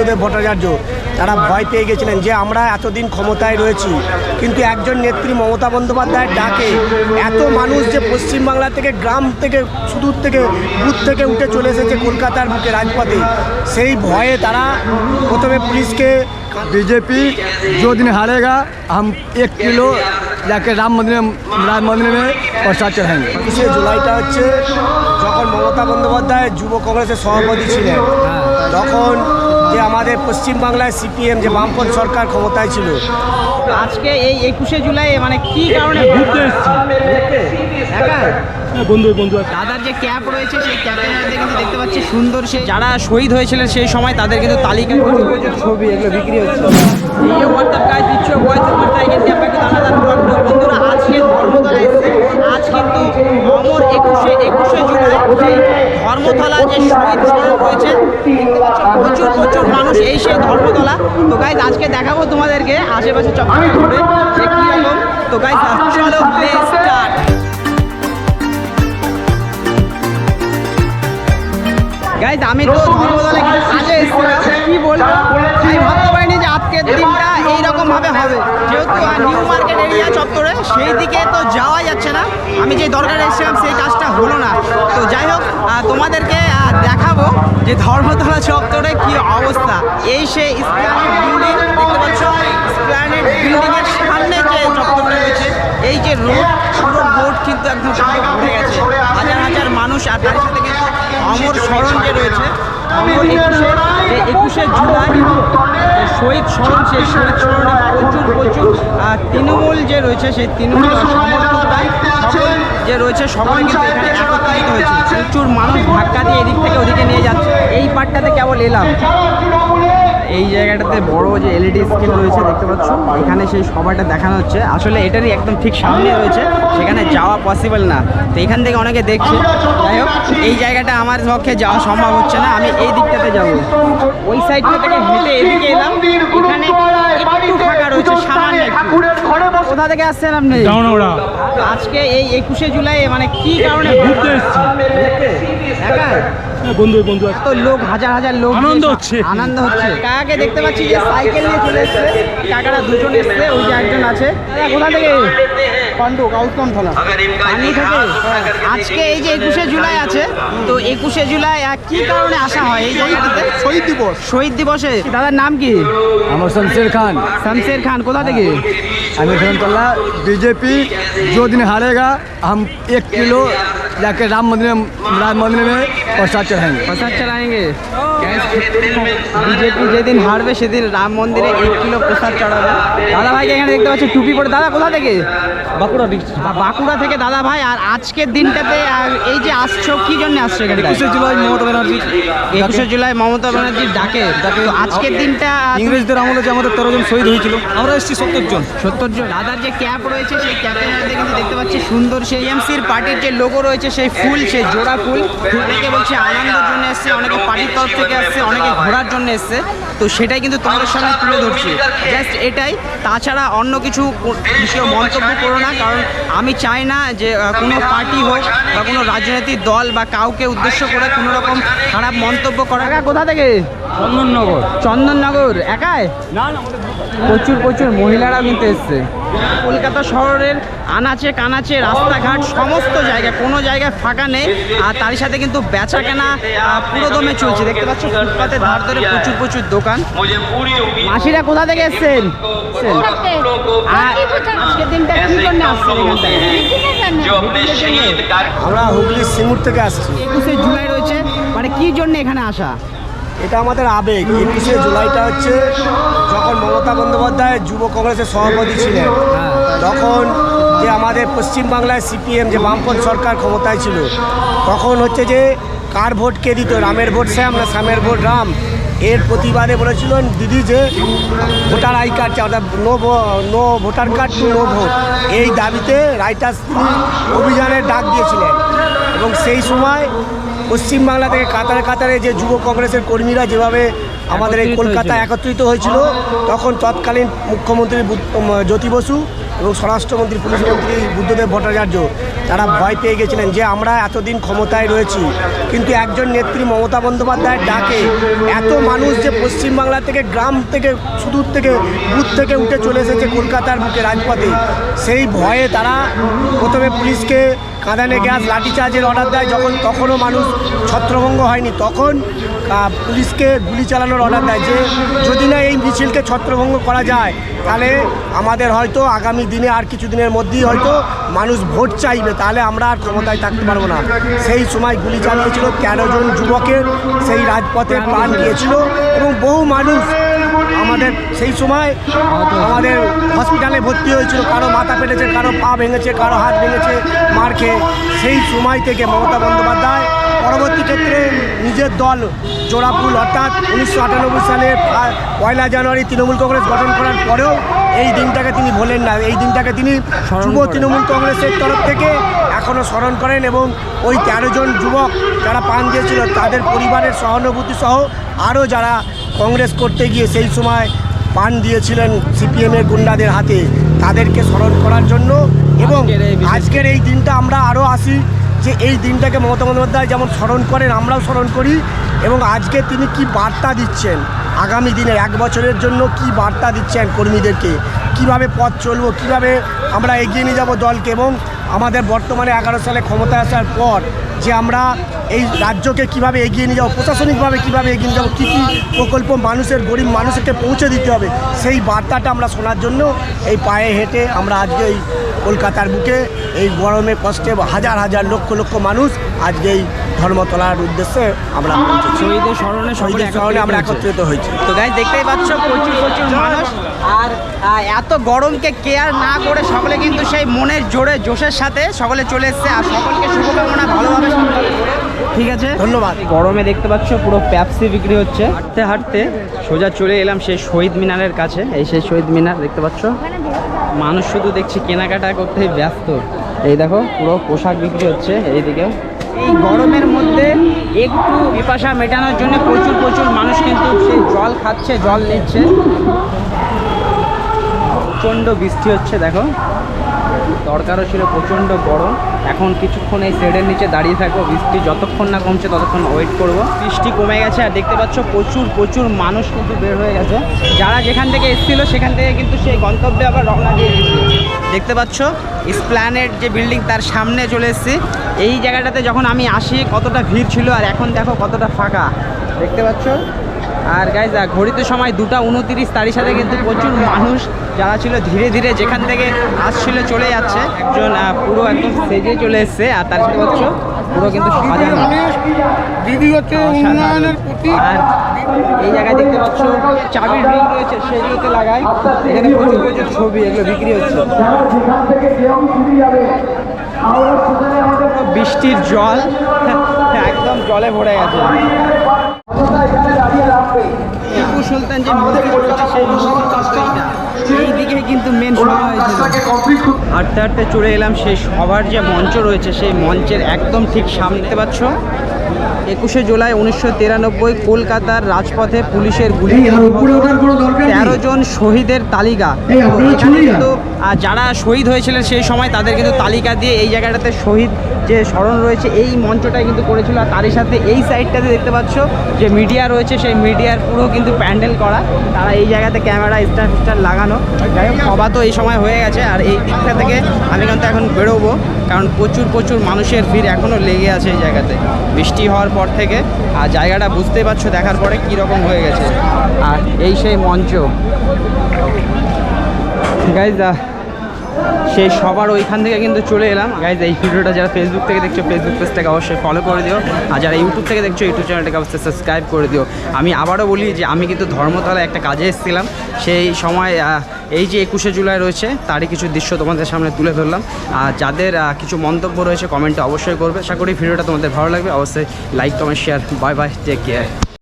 বুদ্ধদেব ভট্টাচার্য তারা ভয় পেয়ে গেছিলেন যে আমরা এতদিন ক্ষমতায় রয়েছি কিন্তু একজন নেত্রী মমতা বন্দ্যোপাধ্যায়ের ডাকে এত মানুষ যে পশ্চিমবাংলা থেকে গ্রাম থেকে সুদূর থেকে বুথ থেকে উঠে চলে এসেছে কলকাতার বুকে রাজপথে সেই ভয়ে তারা প্রথমে পুলিশকে बीजेपी जो दिन हारेगा हम एक किलो जाके राम मंदिर में राम मंदिर में प्रसाद चढ़ाएंगे একুশে জুলাইটা হচ্ছে যখন মমতা বন্দ্যোপাধ্যায় যুব কংগ্রেসের সভাপতি ছিলেন তখন যে আমাদের পশ্চিমবাংলায় সিপিএম যে বামপন্থ সরকার ক্ষমতায় ছিল। আজকে এই একুশে জুলাই মানে কি কারণে ঘুরতে এসেছি। বন্ধু বন্ধু দাদার যে ক্যাপ রয়েছে সেই ক্যাপের মধ্যে কিন্তু দেখতে পাচ্ছি সুন্দর সে যারা শহীদ হয়েছিলেন সেই সময় তাদের কিন্তু তালিকা ছবি এগুলো বিক্রি হচ্ছে। এই হোয়াটসঅ্যাপ গাইজ দিচ্ছ টাইগের ক্যাপ একটা আলাদা বন্ধুরা আজকে ধর্মতলা এসেছে। আজ কিন্তু অমর একুশে একুশে জুলাই সেই ধর্মতলা যে শহীদ স্মারক রয়েছে প্রচুর প্রচুর মানুষ এই সেই ধর্মতলা। তো গাইজ আজকে দেখাবো তোমাদেরকে আশেপাশে চক্কর করে যে কীরকম তো গাইজ চলো স্টার্ট গাইজ আমি তো ধর্মতলা কাজে এসেছিলাম। কি বলব? আমি ভাবতে পারিনি যে আজকের এইরকম ভাবে হবে। যেহেতু নিউ মার্কেট এরিয়া চত্বরে সেই দিকে তো যাওয়া যাচ্ছে না। আমি যে দরকারে এসেছিলাম, সেই কাজটা হলো না। তো যাই হোক তোমাদেরকে দেখাবো যে ধর্মতলা চত্বরে কি অবস্থা। এই বিল্ডিং দেখতে পাচ্ছ? সামনে যে চত্বরটা রয়েছে, এই যে রোড পুরো রোড কিন্তু একদম ভরে গেছে। হাজার হাজার মানুষ আর তার সাথে কিন্তু অমর স্মরণ যে রয়েছে। অমর একুশে যে একুশে জুলাই শহীদ স্মরণ সেই শহীদ স্মরণে প্রচুর প্রচুর। তৃণমূল যে রয়েছে সেই তৃণমূল সকল যে রয়েছে সকলে কিন্তু এখানে একত্রিত হয়েছে। প্রচুর মানুষ ধাক্কা দিয়ে এদিক থেকে ওদিকে নিয়ে যাচ্ছে। এই পার্টটাতে কেবল এলাম। এই জায়গাটাতে বড় যে এলইডি স্ক্রিন রয়েছে দেখতে পাচ্ছ এখানে সেই সবাইটা দেখানো হচ্ছে। আসলে এটারই একদম ঠিক সামনে রয়েছে সেখানে যাওয়া পসিবল না। তো এখান থেকে অনেকে দেখছে। যাই হোক এই জায়গাটা আমার পক্ষে যাওয়া সম্ভব হচ্ছে না। আমি এই দিকটাতে যাব। ওই সাইডটা থেকে হেঁটে এদিকে এলাম। এখানে একটু ফাঁকা রয়েছে সামান্য কোথা থেকে আসছেন আপনি আজকে এই একুশে জুলাই মানে কি কারণে ঘুরতে একা? বন্ধু বন্ধু লোক হাজার হাজার লোক আনন্দ হচ্ছে। আনন্দ হচ্ছে। কাকাকে দেখতে পাচ্ছি যে সাইকেল নিয়ে চলে এসছে। কাকারা দুজন এসছে ওই যে একজন আছে। কোথা থেকে? পান্ডু হ্যাঁ, কাউতকনথলা আজকে এই যে একুশে জুলাই আছে তো একুশে জুলাই কি কারণে আসা হয় এই জায়গাটাতে? শহীদ দিবস। শহীদ দিবসে। দাদার নাম কি? আমার শামশের খান। শামশের খান কোথা থেকে? আমি ধরুন বিজেপি যদি হারেগা হাম এক কিলো जाकर राम मंदिर में राम मंदिर में प्रसाद चढ़ाएंगे। प्रसाद चढ़ाएंगे। বিজেপি যেদিন হারবে সেদিন রাম মন্দিরে এক কিলো প্রসাদ চড়াবে দাদা ভাইকে এখানে দেখতে পাচ্ছি টুপি পরে দাদা কোথা থেকে বাঁকুড়া বাঁকুড়া থেকে দাদা ভাই আর আজকের দিনটাতে এই যে আসছো কি জন্য আসছো এখানে একুশে জুলাই মমতা ব্যানার্জি। একুশে জুলাই মমতা ব্যানার্জি ডাকে। আজকের দিনটা ইংরেজদের আমলে যে আমাদের তেরো জন শহীদ হয়েছিল আমরা এসেছি সত্তর জন। সত্তর জন। দাদার যে ক্যাপ রয়েছে সেই ক্যাপের মধ্যে কিন্তু দেখতে পাচ্ছি সুন্দর সেই এমসির পার্টির যে লোগো রয়েছে সেই ফুল সেই জোড়া ফুল। অনেকে বলছে আনন্দের জন্য এসছে অনেকে পার্টির তরফ থেকে আসছে অনেকে ঘোরার জন্য এসছে। তো সেটাই কিন্তু তোমাদের সামনে তুলে ধরছি। জাস্ট এটাই। তাছাড়া অন্য কিছু বিষয়ে মন্তব্য করো না কারণ আমি চাই না যে কোনো পার্টি হোক বা কোনো রাজনৈতিক দল বা কাউকে উদ্দেশ্য করে কোনো রকম খারাপ মন্তব্য করা। কোথা থেকে? চন্দননগর। চন্দননগর। একাই? প্রচুর প্রচুর মহিলারাও কিন্তু এসছে। কলকাতা শহরের আনাচে কানাচে রাস্তাঘাট সমস্ত জায়গায় কোনো জায়গায় ফাঁকা নেই আর তার সাথে কিন্তু বেচা কেনা আহ, পুরো দমে চলছে। দেখতে পাচ্ছ ফুটপাতের ধার ধরে প্রচুর প্রচুর দোকান। মাসিরা কোথা থেকে এসছেন? আজকের দিনটা কি জন্য আসছেন আমরা হুগলি সিঙ্গুর থেকে আসছি। একুশে জুলাই রয়েছে। মানে কি জন্য এখানে আসা? এটা আমাদের আবেগ। একুশে জুলাইটা হচ্ছে যখন মমতা বন্দ্যোপাধ্যায় যুব কংগ্রেসের সভাপতি ছিলেন, তখন যে আমাদের পশ্চিমবাংলায় সিপিএম যে বামপন্থ সরকার ক্ষমতায় ছিল, তখন হচ্ছে যে কার ভোট কে দিত? রামের ভোট শ্যাম না শ্যামের ভোট রাম? এর প্রতিবাদে বলেছিলেন, দিদি যে ভোটার আই কার্ড অর্থাৎ no no voter card to no vote. এই দাবিতে রাইটার্স অভিযানের ডাক দিয়েছিলেন এবং সেই সময় পশ্চিমবাংলা থেকে কাতারে কাতারে যে যুব কংগ্রেসের কর্মীরা যেভাবে আমাদের এই কলকাতায় একত্রিত হয়েছিল তখন তৎকালীন মুখ্যমন্ত্রী জ্যোতি বসু এবং স্বরাষ্ট্রমন্ত্রী পুলিশ মন্ত্রী বুদ্ধদেব ভট্টাচার্য তারা ভয় পেয়ে গেছিলেন যে আমরা এতদিন ক্ষমতায় রয়েছি। কিন্তু একজন নেত্রী মমতা বন্দ্যোপাধ্যায়ের ডাকে এত মানুষ যে পশ্চিমবাংলা থেকে গ্রাম থেকে সুদূর থেকে বুথ থেকে উঠে চলে এসেছে কলকাতার বুকে রাজপথে সেই ভয়ে তারা প্রথমে পুলিশকে কাঁদানে গ্যাস, লাঠিচার্জের অর্ডার দেয়, যখন তখনও মানুষ ছত্রভঙ্গ হয়নি, তখন পুলিশকে গুলি চালানোর অর্ডার দেয় যে, যদি না এই মিছিলকে ছত্রভঙ্গ করা যায়, তাহলে আমাদের হয়তো আগামী দিনে আর কিছু দিনের মধ্যেই হয়তো মানুষ ভোট চাইবে, তাহলে আমরা আর ক্ষমতায় থাকতে পারব না। সেই সময় গুলি চালিয়েছিল তেরো জন যুবকের, সেই রাজপথে প্রাণ গিয়েছিল এবং বহু মানুষ আমাদের, সেই সময় আমাদের হসপিটালে ভর্তি হয়েছিল, কারও মাথা পেটেছে কারও পা ভেঙেছে, কারও হাত ভেঙেছে মার খেয়ে সেই সময় থেকে মমতা বন্দ্যোপাধ্যায় পরবর্তী ক্ষেত্রে নিজের দল জোড়াফুল অর্থাৎ উনিশশো আটানব্বই সালে পয়লা জানুয়ারি তৃণমূল কংগ্রেস গঠন করার পরেও এই দিনটাকে তিনি ভোলেন না। এই দিনটাকে তিনি যুব তৃণমূল কংগ্রেসের তরফ থেকে এখনও স্মরণ করেন এবং ওই তেরো জন যুবক যারা পান দিয়েছিল তাদের পরিবারের সহানুভূতি সহ আরও যারা কংগ্রেস করতে গিয়ে সেই সময় পান দিয়েছিলেন সিপিএমের গুন্ডাদের হাতে তাদেরকে স্মরণ করার জন্য এবং আজকের এই দিনটা আমরা আরও আসি যে এই দিনটাকে মমতা বন্দ্যোপাধ্যায় যেমন স্মরণ করেন আমরাও স্মরণ করি এবং আজকে তিনি কি বার্তা দিচ্ছেন? আগামী দিনে এক বছরের জন্য কি বার্তা দিচ্ছেন কর্মীদেরকে? কীভাবে পথ চলবো? কীভাবে আমরা এগিয়ে নিয়ে যাব দলকে? এবং আমাদের বর্তমানে এগারো সালে ক্ষমতা আসার পর যে আমরা এই রাজ্যকে কীভাবে এগিয়ে নিয়ে যাব প্রশাসনিকভাবে কীভাবে এগিয়ে নিয়ে যাব কী কী প্রকল্প মানুষের গরিব মানুষকে পৌঁছে দিতে হবে সেই বার্তাটা আমরা শোনার জন্য এই পায়ে হেঁটে আমরা আজকে এই কলকাতার বুকে এই গরমে কষ্টে হাজার হাজার লক্ষ লক্ষ মানুষ আজকে এই ধর্মতলার উদ্দেশ্যে আমরা শহীদের স্মরণে শহীদের স্মরণে আমরা একত্রিত হয়েছি। তো গাইজ দেখতেই পাচ্ছ প্রচুর প্রচুর মানুষ। আর এত গরমকে কেয়ার না করে সকলে কিন্তু সেই মনের জোরে জোশের সাথে সকলে চলে এসছে। আর সকলকে শুভকামনা ভালোভাবে। ঠিক আছে? ধন্যবাদ। গরমে দেখতে পাচ্ছ পুরো প্যাপসি বিক্রি হচ্ছে। হাঁটতে হাঁটতে সোজা চলে এলাম সেই শহীদ মিনারের কাছে। এই সেই শহীদ মিনার দেখতে পাচ্ছ? মানুষ শুধু দেখছি কেনাকাটা করতে ব্যস্ত। এই দেখো পুরো পোশাক বিক্রি হচ্ছে এইদিকে এই গরমের মধ্যে একটু পিপাসা মেটানোর জন্য প্রচুর প্রচুর মানুষ কিন্তু সেই জল খাচ্ছে জল নিচ্ছে। প্রচণ্ড বৃষ্টি হচ্ছে দেখো। দরকারও ছিল প্রচণ্ড গরম। এখন কিছুক্ষণ এই শেডের নিচে দাঁড়িয়ে থাকব, বৃষ্টি যতক্ষণ না কমছে ততক্ষণ ওয়েট করব। বৃষ্টি কমে গেছে আর দেখতে পাচ্ছ প্রচুর প্রচুর মানুষ কিন্তু বের হয়ে গেছে। যারা যেখান থেকে এসেছিল সেখান থেকে কিন্তু সেই গন্তব্যে আবার রওনা দিয়ে দিয়েছিল দেখতে পাচ্ছ স্প্ল্যানেট যে বিল্ডিং তার সামনে চলে এসেছি। এই জায়গাটাতে যখন আমি আসি, কতটা ভিড় ছিল আর এখন দেখো কতটা ফাঁকা। দেখতে পাচ্ছ? আর গাইজ ঘড়িতে সময় দুটা উনতিরিশ তারিখ সাথে কিন্তু প্রচুর মানুষ যারা ছিল ধীরে ধীরে যেখান থেকে আসছিল চলে যাচ্ছে। একজন পুরো একদম সেজে চলে এসছে আর তার সাথে পাচ্ছ পুরো কিন্তু সাজানো দিদি হচ্ছে উন্নয়নের প্রতি। আর এই জায়গায় দেখতে পাচ্ছ চাবির রিং রয়েছে সেগুলোতে লাগাই এখানে প্রচুর প্রচুর ছবি এগুলো বিক্রি হচ্ছে। বৃষ্টির জল একদম জলে ভরে গেছে। টিপু সুলতান যে মন্দির রয়েছে সেই এইদিকে কিন্তু মেন সভা হয়েছিল। হাঁটতে হাঁটতে চলে এলাম। সেই সবার যে মঞ্চ রয়েছে সেই মঞ্চের একদম ঠিক সামনে পাচ্ছ। একুশে জুলাই উনিশশো তিরানব্বই কলকাতার রাজপথে পুলিশের গুলি। তেরো জন শহীদের তালিকা। কিন্তু যারা শহীদ হয়েছিলেন সেই সময় তাদের কিন্তু তালিকা দিয়ে এই জায়গাটাতে শহীদ যে স্মরণ রয়েছে এই মঞ্চটাই কিন্তু করেছিল। আর তারই সাথে এই সাইডটাতে দেখতে পাচ্ছ যে মিডিয়া রয়েছে সেই মিডিয়ার পুরো কিন্তু প্যান্ডেল করা। তারা এই জায়গাতে ক্যামেরা স্টার ফিস্টার লাগানো। যাই হোক সভা তো এই সময় হয়ে গেছে আর এই দিকটা থেকে আমি কিন্তু এখন বেরোবো কারণ প্রচুর প্রচুর মানুষের ভিড় এখনও লেগে আছে এই জায়গাতে। বৃষ্টি হওয়ার পর থেকে, আর জায়গাটা বুঝতেই পারছ দেখার পরে কীরকম হয়ে গেছে। আর এই সেই মঞ্চ। গাইজ সেই সবার ওইখান থেকে কিন্তু চলে এলাম। গাইজ এই ভিডিওটা যারা ফেসবুক থেকে দেখছ ফেসবুক পেজটাকে অবশ্যই ফলো করে দিও। আর যারা ইউটিউব থেকে দেখছ ইউটিউব চ্যানেলটাকে অবশ্যই সাবস্ক্রাইব করে দিও। আমি আবারও বলি যে, আমি কিন্তু ধর্মতলায় একটা কাজে এসেছিলাম। সেই সময় এই যে একুশে জুলাই রয়েছে, তারই কিছু দৃশ্য তোমাদের সামনে তুলে ধরলাম। আর যাদের কিছু মন্তব্য রয়েছে কমেন্টে অবশ্যই করবে। আশা করি ভিডিওটা তোমাদের ভালো লাগবে। অবশ্যই like comment share bye bye take care